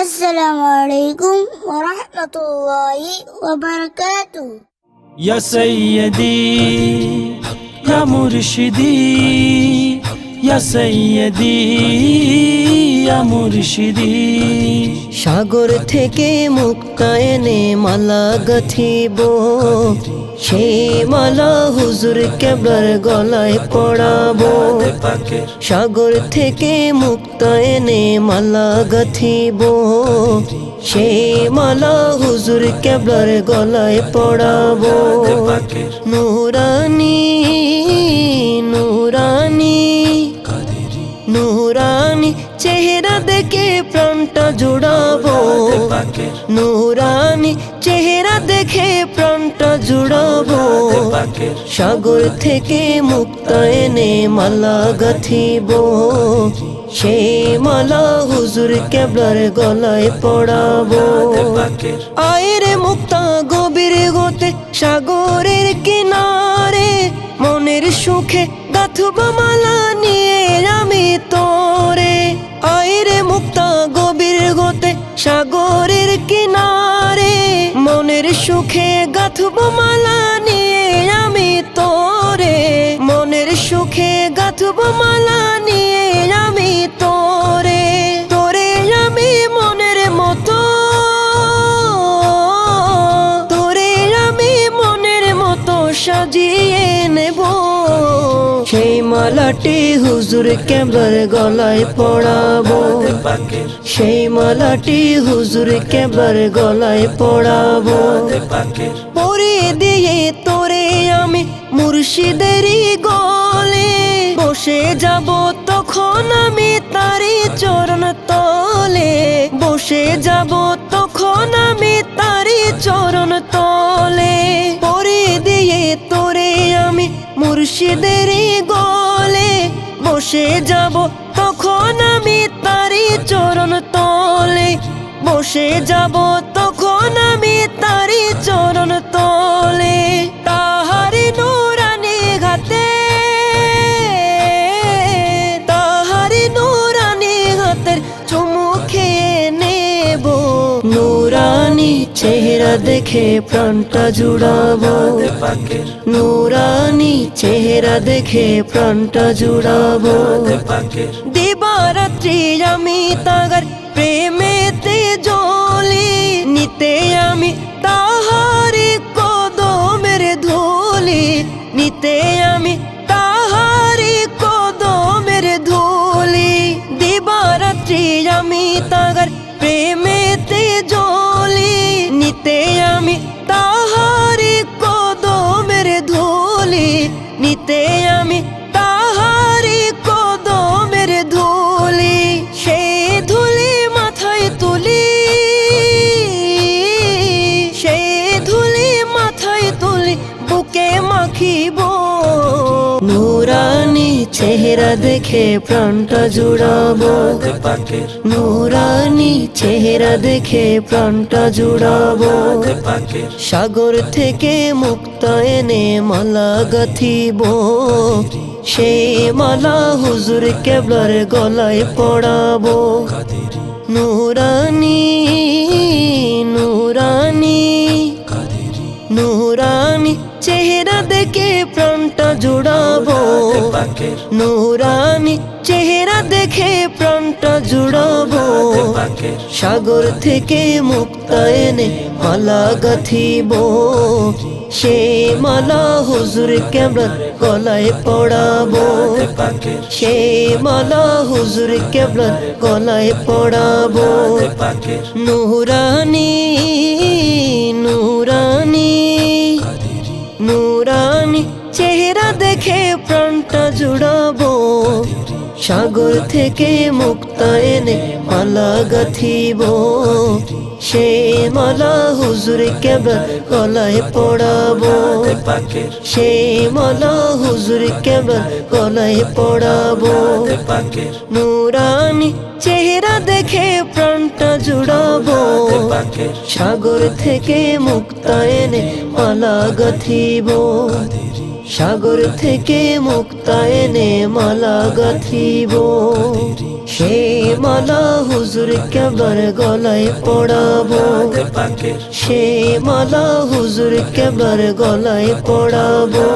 Assalamualaikum warahmatullahi wabarakatuh. Ya Sayyidi, Ya Murshidi. সৈয়দি Murshidi. সাগর থেকে মুক্তা এনে মালা গাথিব। সে মালা হুজুর কেবলার গলায় পড়াবো। সাগর থেকে মুক্তা এনে মালা গাথিব। সে মালা হুজুর কেবলার গলায় পড়াবো। নুরানি জুড়াবো। নুরানি চেহারা দেখে প্রাণটা জুড়াবো। সাগর থেকে মুক্তা এনে মালা গাথিব। সেই মালা হুজুর কেবলার গলায় পড়াবো। আয়রে মুক্তা গভীর গোতে সাগরের কিনারে মনের সুখে গাথব মালা নিয়ে আমি তোরে সাগরের কিনারে, মনের সুখে গাথব মালা নিয়ে আমি তোরে। মনের সুখে গাথব মালা নিয়ে আমি তোরে। তোরে আমি মনের মতো। তোরে আমি মনের মতো সাজিয়ে নেব। সেই মালাটি হুজুর কেবলার গলায় পড়াবো। সেই মালাটি হুজুর কেবলার গলায় পড়াবো। পরে দিয়ে তোরে আমি মুর্শিদেরই গলে। বসে যাব তখন আমি তারি চরণ তলে। বসে যাব তখন আমি তারি চরণ তলে। পরে দিয়ে তোরে আমি মুর্শিদেরই বসে যাব তখন আমি তারি চরণ তলে। বসে যাব তখন আমি তারি চরণ দেখে প্রাণটা জুড়াবো। নুরানি চেহারা দেখে প্রাণটা জুড়াবো। দিবারাত্রি আমি তাগার চেহারা দেখে প্রাণটা জুড়াবো নুরানি চেহারা দেখে প্রাণটা জুড়াবো সাগর থেকে মুক্তা এনে মালা গাথিব। সেই মালা হুজুর কেবলার গলায় পড়াবো। নুরানি নুরানি নুরানি, চেহারা দেখে প্রাণটা জুড়াবো। নুরানি চেহারা দেখে প্রাণটা জুড়াবো। সাগর থেকে মুক্তা এনে মালা গাথিব। সে মালা হুজুর কেবলার গলায় পড়াবো। সে মালা হুজুর কেবলার গলায় পড়াবো। নুরানি নুরানি নুরানি চেহারা দেখে প্রাণটা জুড়াবো। সাগর থেকে মুক্তা এনে মালা গাথিব। সে মালা হুজুর কেবল গলায় পড়াবো। সে মালা হুজুর কেবল গলায় পড়াবো। নুরানি চেহারা দেখে প্রাণটা জুড়াবো। সাগর থেকে মুক্তা এনে মালা গাথিব। সাগর থেকে মুক্তা এনে মালা গাথিব। সে মালা হুজুর কেবার গলায় পড়াবো। সে মালা হুজুর কেবার গলায় পড়াবো।